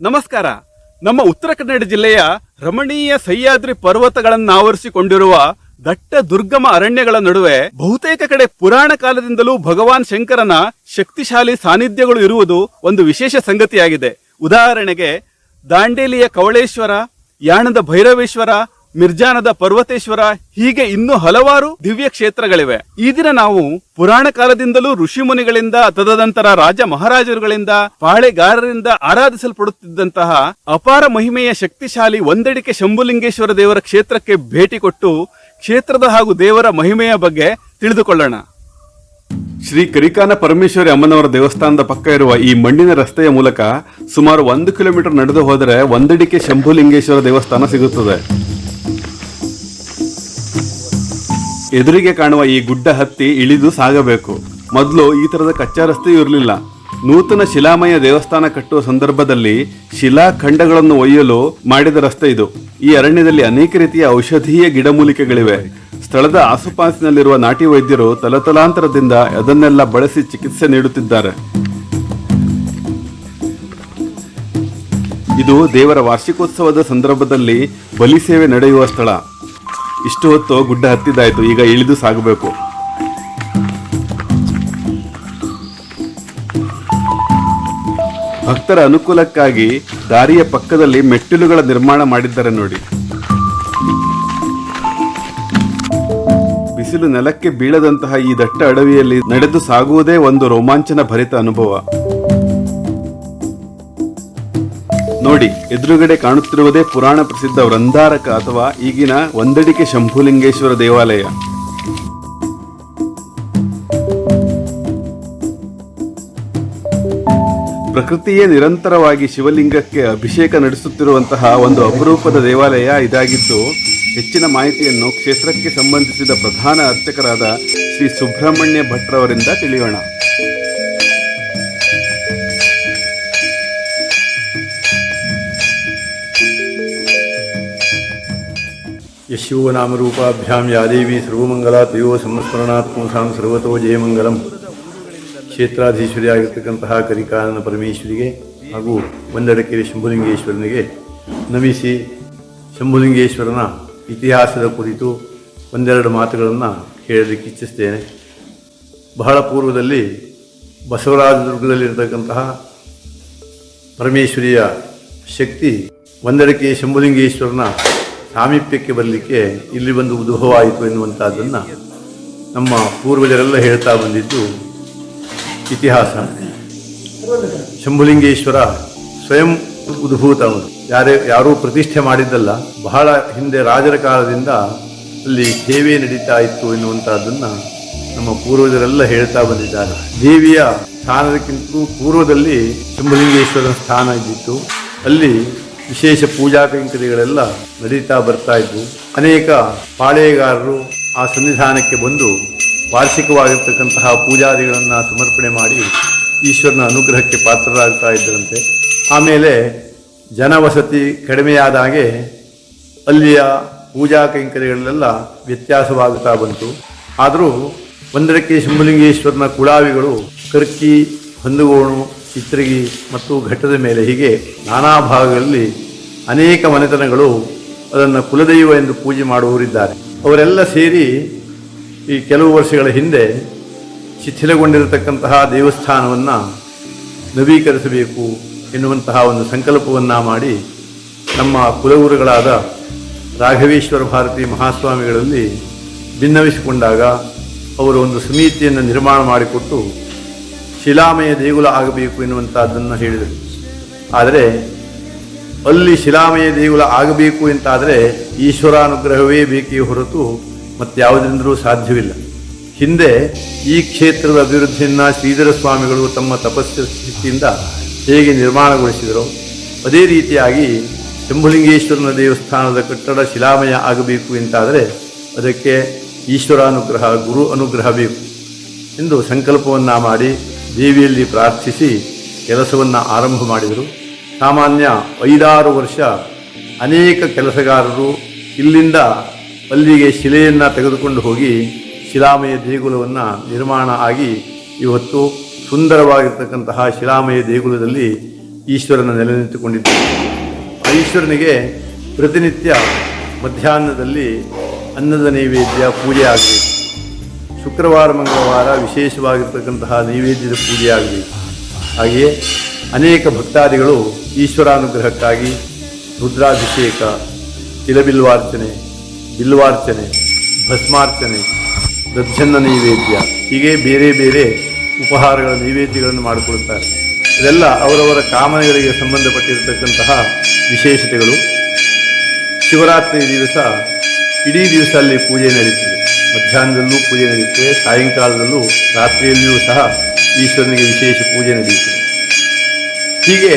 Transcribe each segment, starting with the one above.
ನಮಸ್ಕಾರ. ನಮ್ಮ ಉತ್ತರ ಕನ್ನಡ ಜಿಲ್ಲೆಯ ರಮಣೀಯ ಸಹ್ಯಾದ್ರಿ ಪರ್ವತಗಳನ್ನಾವರಿಸಿಕೊಂಡಿರುವ ದಟ್ಟ ದುರ್ಗಮ ಅರಣ್ಯಗಳ ನಡುವೆ ಬಹುತೇಕ ಕಡೆ ಪುರಾಣ ಕಾಲದಿಂದಲೂ ಭಗವಾನ್ ಶಂಕರನ ಶಕ್ತಿಶಾಲಿ ಸಾನ್ನಿಧ್ಯಗಳು ಇರುವುದು ಒಂದು ವಿಶೇಷ ಸಂಗತಿಯಾಗಿದೆ. ಉದಾಹರಣೆಗೆ ದಾಂಡೇಲಿಯ ಕವಳೇಶ್ವರ ಯಾಣದ ಭೈರವೇಶ್ವರ ಮಿರ್ಜಾನದ ಪರ್ವತೇಶ್ವರ ಹೀಗೆ ಇನ್ನೂ ಹಲವಾರು ದಿವ್ಯ ಕ್ಷೇತ್ರಗಳಿವೆ. ಈ ದಿನ ನಾವು ಪುರಾಣ ಕಾಲದಿಂದಲೂ ಋಷಿ ಮುನಿಗಳಿಂದ ತದನಂತರ ರಾಜ ಮಹಾರಾಜರುಗಳಿಂದ, ಪಾಳೆಗಾರರಿಂದ ಆರಾಧಿಸಲ್ಪಡುತ್ತಿದ್ದಂತಹ ಅಪಾರ ಮಹಿಮೆಯ ಶಕ್ತಿಶಾಲಿ ಒಂದೆಡಿಕೆ ಶಂಭುಲಿಂಗೇಶ್ವರ ದೇವರ ಕ್ಷೇತ್ರಕ್ಕೆ ಭೇಟಿ ಕೊಟ್ಟು ಕ್ಷೇತ್ರದ ಹಾಗೂ ದೇವರ ಮಹಿಮೆಯ ಬಗ್ಗೆ ತಿಳಿದುಕೊಳ್ಳೋಣ. ಶ್ರೀ ಕರಿಕಾನ ಪರಮೇಶ್ವರಿ ಅಮ್ಮನವರ ದೇವಸ್ಥಾನದ ಪಕ್ಕ ಇರುವ ಈ ಮಣ್ಣಿನ ರಸ್ತೆಯ ಮೂಲಕ ಸುಮಾರು ಒಂದು ಕಿಲೋಮೀಟರ್ ನಡೆದು ಹೋದರೆ ಒಂದಡಿಕೆ ಶಂಭುಲಿಂಗೇಶ್ವರ ದೇವಸ್ಥಾನ ಸಿಗುತ್ತದೆ. ಎದುರಿಗೆ ಕಾಣುವ ಈ ಗುಡ್ಡ ಹತ್ತಿ ಇಳಿದು ಸಾಗಬೇಕು. ಮೊದಲು ಈ ತರದ ಕಚ್ಚಾ ರಸ್ತೆಯೂ ಇರಲಿಲ್ಲ. ನೂತನ ಶಿಲಾಮಯ ದೇವಸ್ಥಾನ ಕಟ್ಟುವ ಸಂದರ್ಭದಲ್ಲಿ ಶಿಲಾಖಂಡಗಳನ್ನು ಒಯ್ಯಲು ಮಾಡಿದ ರಸ್ತೆ ಇದು. ಈ ಅರಣ್ಯದಲ್ಲಿ ಅನೇಕ ರೀತಿಯ ಔಷಧೀಯ ಗಿಡಮೂಲಿಕೆಗಳಿವೆ. ಸ್ಥಳದ ಆಸುಪಾಸಿನಲ್ಲಿರುವ ನಾಟಿ ವೈದ್ಯರು ತಲತಲಾಂತರದಿಂದ ಅದನ್ನೆಲ್ಲ ಬಳಸಿ ಚಿಕಿತ್ಸೆ ನೀಡುತ್ತಿದ್ದಾರೆ. ಇದು ದೇವರ ವಾರ್ಷಿಕೋತ್ಸವದ ಸಂದರ್ಭದಲ್ಲಿ ಬಲಿಸೇವೆ ನಡೆಯುವ ಸ್ಥಳ. ಇಷ್ಟು ಹೊತ್ತು ಗುಡ್ಡ ಹತ್ತಿದ್ದಾಯ್ತು ಈಗ ಇಳಿದು ಸಾಗಬೇಕು. ಭಕ್ತರ ಅನುಕೂಲಕ್ಕಾಗಿ ದಾರಿಯ ಪಕ್ಕದಲ್ಲಿ ಮೆಟ್ಟಿಲುಗಳ ನಿರ್ಮಾಣ ಮಾಡಿದ್ದಾರೆ ನೋಡಿ. ಬಿಸಿಲು ನೆಲಕ್ಕೆ ಬೀಳದಂತಹ ಈ ದಟ್ಟ ಅಡವಿಯಲ್ಲಿ ನಡೆದು ಸಾಗುವುದೇ ಒಂದು ರೋಮಾಂಚನ ಭರಿತ ಅನುಭವ. ನೋಡಿ, ಎದುರುಗಡೆ ಕಾಣುತ್ತಿರುವುದೇ ಪುರಾಣ ಪ್ರಸಿದ್ಧ ವೃಂದಾರಕ ಅಥವಾ ಈಗಿನ ಒಂದಡಿಕೆ ಶಂಭುಲಿಂಗೇಶ್ವರ ದೇವಾಲಯ. ಪ್ರಕೃತಿಯೇ ನಿರಂತರವಾಗಿ ಶಿವಲಿಂಗಕ್ಕೆ ಅಭಿಷೇಕ ನಡೆಸುತ್ತಿರುವಂತಹ ಒಂದು ಅಪರೂಪದ ದೇವಾಲಯ ಇದಾಗಿದ್ದು, ಹೆಚ್ಚಿನ ಮಾಹಿತಿಯನ್ನು ಕ್ಷೇತ್ರಕ್ಕೆ ಸಂಬಂಧಿಸಿದ ಪ್ರಧಾನ ಅರ್ಚಕರಾದ ಶ್ರೀ ಸುಬ್ರಹ್ಮಣ್ಯ ಭಟ್ರವರಿಂದ ತಿಳಿಯೋಣ. ಯಶ್ಯೋ ಯಾದೇವಿ ಸರ್ವಮಂಗಲ ತಯೋ ಸಂಸ್ಮರಣಾತ್ ಪುಂಸಾಂ ಸರ್ವತೋ ಜಯಮಂಗಲಂ ಕ್ಷೇತ್ರಾಧೀಶ್ವರಿ ಆಗಿರ್ತಕ್ಕಂತಹ ಕರಿಕಾನನ ಪರಮೇಶ್ವರಿಗೆ ಹಾಗೂ ಒಂದಡಕೆರೆ ಶಂಭುಲಿಂಗೇಶ್ವರನಿಗೆ ನಮಿಸಿ ಶಂಭುಲಿಂಗೇಶ್ವರನ ಇತಿಹಾಸದ ಕುರಿತು ಒಂದೆರಡು ಮಾತುಗಳನ್ನು ಹೇಳಲಿಕ್ಕೆ ಇಚ್ಛಿಸ್ತೇನೆ ಬಹಳ ಪೂರ್ವದಲ್ಲಿ ಬಸವರಾಜದುರ್ಗದಲ್ಲಿರತಕ್ಕಂತಹ ಪರಮೇಶ್ವರಿಯ ಶಕ್ತಿ ಒಂದಡಕೆ ಶಂಭುಲಿಂಗೇಶ್ವರನ ಸಾಮೀಪ್ಯಕ್ಕೆ ಬರಲಿಕ್ಕೆ ಇಲ್ಲಿ ಬಂದು ಉದುಹವಾಯಿತು ಎನ್ನುವಂಥದ್ದನ್ನು ನಮ್ಮ ಪೂರ್ವಜರೆಲ್ಲ ಹೇಳ್ತಾ ಬಂದಿದ್ದು ಇತಿಹಾಸ. ಶಂಭುಲಿಂಗೇಶ್ವರ ಸ್ವಯಂ ಉದ್ಭೂತ ಯಾರೇ, ಯಾರೂ ಪ್ರತಿಷ್ಠೆ ಮಾಡಿದ್ದಲ್ಲ, ಬಹಳ ಹಿಂದೆ ರಾಜರ ಕಾಲದಿಂದ ಅಲ್ಲಿ ಸೇವೆ ನಡೀತಾ ಇತ್ತು ಎನ್ನುವಂಥದ್ದನ್ನು ನಮ್ಮ ಪೂರ್ವಜರೆಲ್ಲ ಹೇಳ್ತಾ ಬಂದಿದ್ದಾರೆ. ದೇವಿಯ ಸ್ಥಾನದಕ್ಕಿಂತಲೂ ಪೂರ್ವದಲ್ಲಿ ಶಂಭುಲಿಂಗೇಶ್ವರನ ಸ್ಥಾನ ಇದ್ದಿತ್ತು. ಅಲ್ಲಿ ವಿಶೇಷ ಪೂಜಾ ಕೈಂಕರ್ಯಗಳೆಲ್ಲ ನಡೀತಾ ಬರ್ತಾ ಇದ್ವು. ಅನೇಕ ಪಾಳೆಯಗಾರರು ಆ ಸನ್ನಿಧಾನಕ್ಕೆ ಬಂದು ವಾರ್ಷಿಕವಾಗಿರ್ತಕ್ಕಂತಹ ಪೂಜಾದಿಗಳನ್ನು ಸಮರ್ಪಣೆ ಮಾಡಿ ಈಶ್ವರನ ಅನುಗ್ರಹಕ್ಕೆ ಪಾತ್ರರಾಗ್ತಾ ಇದ್ದರಂತೆ. ಆಮೇಲೆ ಜನವಸತಿ ಕಡಿಮೆಯಾದ ಹಾಗೆ ಅಲ್ಲಿಯ ಪೂಜಾ ಕೈಂಕರ್ಯಗಳೆಲ್ಲ ವ್ಯತ್ಯಾಸವಾಗುತ್ತಾ ಬಂತು. ಆದರೂ ಒಂದರಕ್ಕೆ ಶಂಭುಲಿಂಗೇಶ್ವರನ ಕುಳಾವಿಗಳು ಕರ್ಕಿ, ಹೊಂದಗೋಣು ಚಿತ್ರಗಿ ಮತ್ತು ಘಟ್ಟದ ಮೇಲೆ ಹೀಗೆ ನಾನಾ ಭಾಗಗಳಲ್ಲಿ ಅನೇಕ ಮನೆತನಗಳು ಅದನ್ನು ಕುಲದೈವ ಎಂದು ಪೂಜೆ ಮಾಡುವವರಿದ್ದಾರೆ. ಅವರೆಲ್ಲ ಸೇರಿ ಈ ಕೆಲವು ವರ್ಷಗಳ ಹಿಂದೆ ಶಿಥಿಲಗೊಂಡಿರತಕ್ಕಂತಹ ದೇವಸ್ಥಾನವನ್ನು ನವೀಕರಿಸಬೇಕು ಎನ್ನುವಂತಹ ಒಂದು ಸಂಕಲ್ಪವನ್ನು ಮಾಡಿ ನಮ್ಮ ಕುಲಗುರುಗಳಾದ ರಾಘವೇಶ್ವರ ಭಾರತಿ ಮಹಾಸ್ವಾಮಿಗಳಲ್ಲಿ ಭಿನ್ನವಿಸಿಕೊಂಡಾಗ ಅವರು ಒಂದು ಸಮಿತಿಯನ್ನು ನಿರ್ಮಾಣ ಮಾಡಿಕೊಟ್ಟು ಶಿಲಾಮಯ ದೇಗುಲ ಆಗಬೇಕು ಎನ್ನುವಂಥದ್ದನ್ನು ಹೇಳಿದರು. ಆದರೆ ಅಲ್ಲಿ ಶಿಲಾಮಯ ದೇಗುಲ ಆಗಬೇಕು ಅಂತಾದರೆ ಈಶ್ವರಾನುಗ್ರಹವೇ ಬೇಕೇ ಹೊರತು ಮತ್ತಾವುದರಿಂದಲೂ ಸಾಧ್ಯವಿಲ್ಲ. ಹಿಂದೆ ಈ ಕ್ಷೇತ್ರದ ಅಭಿವೃದ್ಧಿಯನ್ನು ಶ್ರೀಧರ ಸ್ವಾಮಿಗಳು ತಮ್ಮ ತಪಸ್ಸು ಸ್ಥಿತಿಯಿಂದ ಹೇಗೆ ನಿರ್ಮಾಣಗೊಳಿಸಿದರು, ಅದೇ ರೀತಿಯಾಗಿ ಶಂಭುಲಿಂಗೇಶ್ವರನ ದೇವಸ್ಥಾನದ ಕಟ್ಟಡ ಶಿಲಾಮಯ ಆಗಬೇಕು ಅಂತಾದರೆ ಅದಕ್ಕೆ ಈಶ್ವರಾನುಗ್ರಹ, ಗುರು ಅನುಗ್ರಹ ಬೇಕು ಎಂದು ಸಂಕಲ್ಪವನ್ನು ಮಾಡಿ ದೇವಿಯಲ್ಲಿ ಪ್ರಾರ್ಥಿಸಿ ಕೆಲಸವನ್ನು ಆರಂಭ ಮಾಡಿದರು. ಸಾಮಾನ್ಯ ಐದಾರು ವರ್ಷ ಅನೇಕ ಕೆಲಸಗಾರರು ಇಲ್ಲಿಂದ ಅಲ್ಲಿಗೆ ಶಿಲೆಯನ್ನು ತೆಗೆದುಕೊಂಡು ಹೋಗಿ ಶಿಲಾಮಯ ದೇಗುಲವನ್ನು ನಿರ್ಮಾಣ ಆಗಿ ಇವತ್ತು ಸುಂದರವಾಗಿರ್ತಕ್ಕಂತಹ ಶಿಲಾಮಯ ದೇಗುಲದಲ್ಲಿ ಈಶ್ವರನ ನೆಲೆ ನಿಂತುಕೊಂಡಿದ್ದಾರೆ. ಆ ಈಶ್ವರನಿಗೆ ಪ್ರತಿನಿತ್ಯ ಮಧ್ಯಾಹ್ನದಲ್ಲಿ ಅನ್ನದ ನೈವೇದ್ಯ ಪೂಜೆ ಆಗಬೇಕು ಶುಕ್ರವಾರ, ಮಂಗಳವಾರ ವಿಶೇಷವಾಗಿರ್ತಕ್ಕಂತಹ ನೈವೇದ್ಯದ ಪೂಜೆ ಆಗಬೇಕು ಹಾಗೆಯೇ ಅನೇಕ ಭಕ್ತಾದಿಗಳು ಈಶ್ವರಾನುಗ್ರಹಕ್ಕಾಗಿ ರುದ್ರಾಭಿಷೇಕ, ತಿಲಬಿಲ್ವಾರ್ಚನೆ, ಬಿಲ್ವಾರ್ಚನೆ, ಭಸ್ಮಾರ್ಚನೆ, ದರ್ಜನ್ನ ನೈವೇದ್ಯ, ಹೀಗೆ ಬೇರೆ ಬೇರೆ ಉಪಹಾರಗಳ ನೈವೇದ್ಯಗಳನ್ನು ಮಾಡಿಕೊಡುತ್ತಾರೆ. ಇದೆಲ್ಲ ಅವರವರ ಕಾಮನೆಗಳಿಗೆ ಸಂಬಂಧಪಟ್ಟಿರತಕ್ಕಂತಹ ವಿಶೇಷತೆಗಳು. ಶಿವರಾತ್ರಿ ದಿವಸ ಇಡೀ ದಿವಸ ಅಲ್ಲಿ ಪೂಜೆ ನಡೀತದೆ. ಮಧ್ಯಾಹ್ನದಲ್ಲೂ ಪೂಜೆ ನಡೆಯುತ್ತದೆ ಸಾಯಂಕಾಲದಲ್ಲೂ ರಾತ್ರಿಯಲ್ಲಿಯೂ ಸಹ ಈಶ್ವರನಿಗೆ ವಿಶೇಷ ಪೂಜೆ ನಡೆಯುತ್ತದೆ ಹೀಗೆ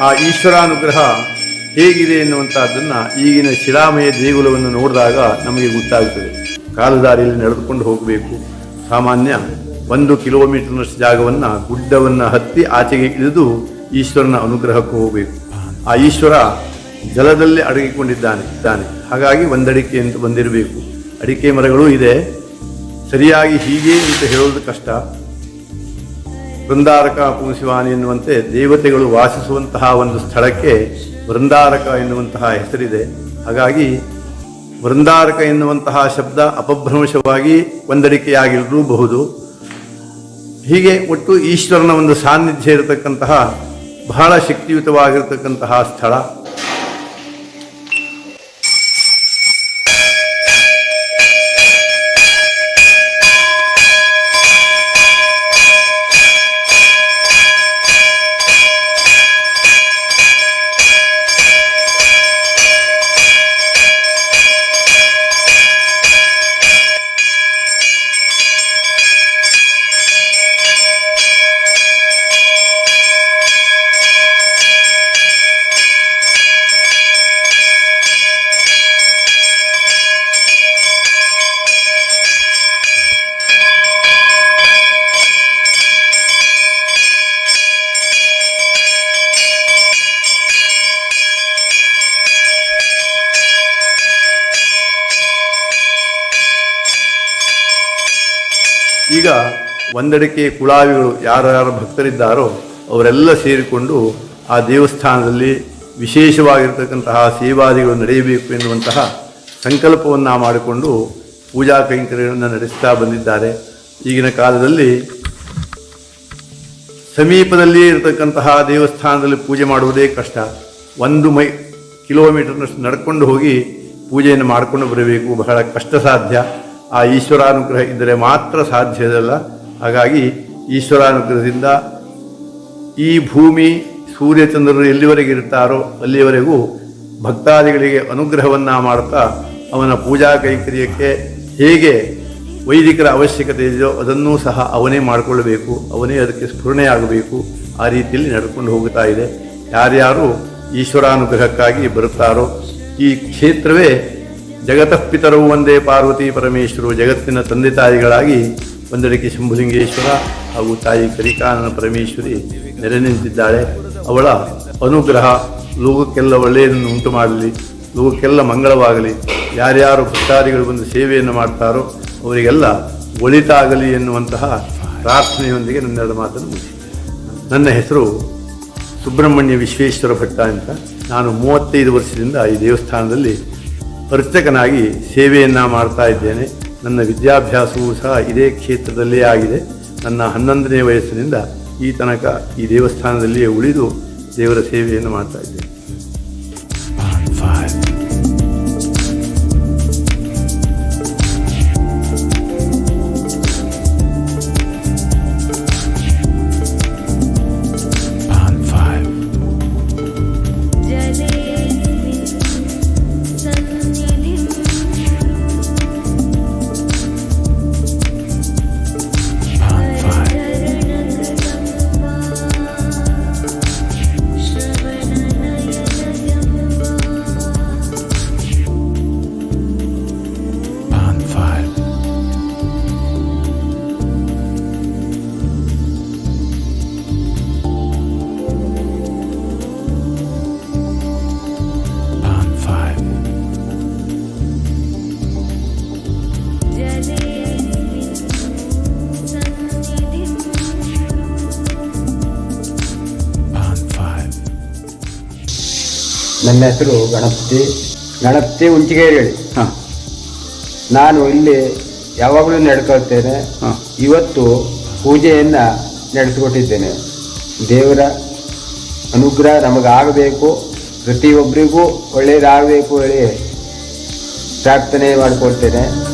ಆ ಈಶ್ವರಾನುಗ್ರಹ ಹೇಗಿದೆ ಎನ್ನುವಂತಹದ್ದನ್ನು ಈಗಿನ ಶಿಲಾಮಯ ದೇಗುಲವನ್ನು ನೋಡಿದಾಗ ನಮಗೆ ಗೊತ್ತಾಗುತ್ತದೆ ಕಾಲುದಾರಿಯಲ್ಲಿ ನಡೆದುಕೊಂಡು ಹೋಗಬೇಕು. ಸಾಮಾನ್ಯ ಒಂದು ಕಿಲೋಮೀಟರ್ನಷ್ಟು ಜಾಗವನ್ನು, ಗುಡ್ಡವನ್ನು ಹತ್ತಿ ಆಚೆಗೆ ಇಳಿದು ಈಶ್ವರನ ಅನುಗ್ರಹಕ್ಕೂ ಹೋಗಬೇಕು. ಆ ಈಶ್ವರ ಜಲದಲ್ಲಿ ಅಡಗಿಕೊಂಡಿದ್ದಾನೆ, ಇದ್ದಾನೆ. ಹಾಗಾಗಿ ಒಂದಡಿಕೆ ಅಂತ ಬಂದಿರಬೇಕು. ಅಡಿಕೆ ಮರಗಳು ಇದೆ. ಸರಿಯಾಗಿ ಹೀಗೆ ಅಂತ ಹೇಳೋದು ಕಷ್ಟ. ಬೃಂದಾರಕ ಪುಂಸಿವಾನಿ ಎನ್ನುವಂತೆ ದೇವತೆಗಳು ವಾಸಿಸುವಂತಹ ಒಂದು ಸ್ಥಳಕ್ಕೆ ಬೃಂದಾರಕ ಎನ್ನುವಂತಹ ಹೆಸರಿದೆ. ಹಾಗಾಗಿ ಬೃಂದಾರಕ ಎನ್ನುವಂತಹ ಶಬ್ದ ಅಪಭ್ರಂಶವಾಗಿ ಒಂದಡಿಕೆಯಾಗಿರಬಹುದು. ಹೀಗೆ ಒಟ್ಟು ಈಶ್ವರನ ಒಂದು ಸಾನ್ನಿಧ್ಯ ಇರತಕ್ಕಂತಹ ಬಹಳ ಶಕ್ತಿಯುತವಾಗಿರತಕ್ಕಂತಹ ಸ್ಥಳ. ಈಗ ಒಂದಡಿಕೆ ಕುಳಾವಿಗಳು ಯಾರ್ಯಾರು ಭಕ್ತರಿದ್ದಾರೋ ಅವರೆಲ್ಲ ಸೇರಿಕೊಂಡು ಆ ದೇವಸ್ಥಾನದಲ್ಲಿ ವಿಶೇಷವಾಗಿರ್ತಕ್ಕಂತಹ ಸೇವಾದಿಗಳು ನಡೆಯಬೇಕು ಎನ್ನುವಂತಹ ಸಂಕಲ್ಪವನ್ನು ಮಾಡಿಕೊಂಡು ಪೂಜಾ ಕೈಂಕರ್ಯಗಳನ್ನು ನಡೆಸ್ತಾ ಬಂದಿದ್ದಾರೆ. ಈಗಿನ ಕಾಲದಲ್ಲಿ ಸಮೀಪದಲ್ಲಿಯೇ ಇರತಕ್ಕಂತಹ ದೇವಸ್ಥಾನದಲ್ಲಿ ಪೂಜೆ ಮಾಡುವುದೇ ಕಷ್ಟ. ಒಂದು ಮೈ ಕಿಲೋಮೀಟರ್ನಷ್ಟು ನಡ್ಕೊಂಡು ಹೋಗಿ ಪೂಜೆಯನ್ನು ಮಾಡಿಕೊಂಡು ಬರಬೇಕು. ಬಹಳ ಕಷ್ಟ ಸಾಧ್ಯ ಆ ಈಶ್ವರಾನುಗ್ರಹ ಇದ್ದರೆ ಮಾತ್ರ ಸಾಧ್ಯದಲ್ಲ ಹಾಗಾಗಿ ಈಶ್ವರಾನುಗ್ರಹದಿಂದ ಈ ಭೂಮಿ ಸೂರ್ಯಚಂದ್ರರು ಎಲ್ಲಿವರೆಗೆ ಇರ್ತಾರೋ ಅಲ್ಲಿಯವರೆಗೂ ಭಕ್ತಾದಿಗಳಿಗೆ ಅನುಗ್ರಹವನ್ನು ಮಾಡ್ತಾ ಅವನ ಪೂಜಾ ಕೈಕರ್ಯಕ್ಕೆ ಹೇಗೆ ವೈದಿಕರ ಅವಶ್ಯಕತೆ ಇದೆಯೋ ಅದನ್ನೂ ಸಹ ಅವನೇ ಮಾಡಿಕೊಳ್ಳಬೇಕು ಅವನೇ ಅದಕ್ಕೆ ಸ್ಫುರಣೆಯಾಗಬೇಕು. ಆ ರೀತಿಯಲ್ಲಿ ನಡ್ಕೊಂಡು ಹೋಗುತ್ತಾ ಇದೆ. ಯಾರ್ಯಾರು ಈಶ್ವರಾನುಗ್ರಹಕ್ಕಾಗಿ ಬರುತ್ತಾರೋ ಈ ಕ್ಷೇತ್ರವೇ ಜಗತಃ ಪಿತರವು ಒಂದೇ ಪಾರ್ವತಿ ಪರಮೇಶ್ವರು, ಜಗತ್ತಿನ ತಂದೆ ತಾಯಿಗಳಾಗಿ ಒಂದೆಡೆಗೆ ಶಂಭುಲಿಂಗೇಶ್ವರ ಹಾಗೂ ತಾಯಿ ಕರಿಕಾನನ ಪರಮೇಶ್ವರಿ ನೆರೆ ನಿಂತಿದ್ದಾಳೆ. ಅವಳ ಅನುಗ್ರಹ ಲೋಕಕ್ಕೆಲ್ಲ ಒಳ್ಳೆಯದನ್ನು ಉಂಟು ಮಾಡಲಿ ಲೋಕಕ್ಕೆಲ್ಲ ಮಂಗಳವಾಗಲಿ. ಯಾರ್ಯಾರು ಭಕ್ತಾದಿಗಳು ಬಂದು ಸೇವೆಯನ್ನು ಮಾಡ್ತಾರೋ ಅವರಿಗೆಲ್ಲ ಒಳಿತಾಗಲಿ ಎನ್ನುವಂತಹ ಪ್ರಾರ್ಥನೆಯೊಂದಿಗೆ ನನ್ನೆರಡು ಮಾತನ್ನು ಮುಗಿಸಿ. ನನ್ನ ಹೆಸರು ಸುಬ್ರಹ್ಮಣ್ಯ ವಿಶ್ವೇಶ್ವರ ಭಟ್ಟ ಅಂತ. ನಾನು ಮೂವತ್ತೈದು ವರ್ಷದಿಂದ ಈ ದೇವಸ್ಥಾನದಲ್ಲಿ ಅರ್ಚಕನಾಗಿ ಸೇವೆಯನ್ನು ಮಾಡ್ತಾ ಇದ್ದೇನೆ. ನನ್ನ ವಿದ್ಯಾಭ್ಯಾಸವೂ ಸಹ ಇದೇ ಕ್ಷೇತ್ರದಲ್ಲೇ ಆಗಿದೆ. ನನ್ನ ಹನ್ನೊಂದನೇ ವಯಸ್ಸಿನಿಂದ ಈ ತನಕ ಈ ದೇವಸ್ಥಾನದಲ್ಲಿಯೇ ಉಳಿದು ದೇವರ ಸೇವೆಯನ್ನು ಮಾಡ್ತಾ ಇದ್ದೇನೆ. ನನ್ನ ಹೆಸರು ಗಣಪತಿ. ಗಣಪತಿ ಉಂಚಿಗೇರಿ ಹೇಳಿ. ಹಾ. ನಾನು ಇಲ್ಲಿ ಯಾವಾಗಲೂ ನಡ್ಕೊಳ್ತೇನೆ. ಇವತ್ತು ಪೂಜೆಯನ್ನು ನಡೆಸಿಕೊಟ್ಟಿದ್ದೇನೆ. ದೇವರ ಅನುಗ್ರಹ ನಮಗಾಗಬೇಕು. ಪ್ರತಿಯೊಬ್ಬರಿಗೂ ಒಳ್ಳೆಯದಾಗಬೇಕು ಹೇಳಿ ಪ್ರಾರ್ಥನೆ ಮಾಡಿಕೊಳ್ತೇನೆ.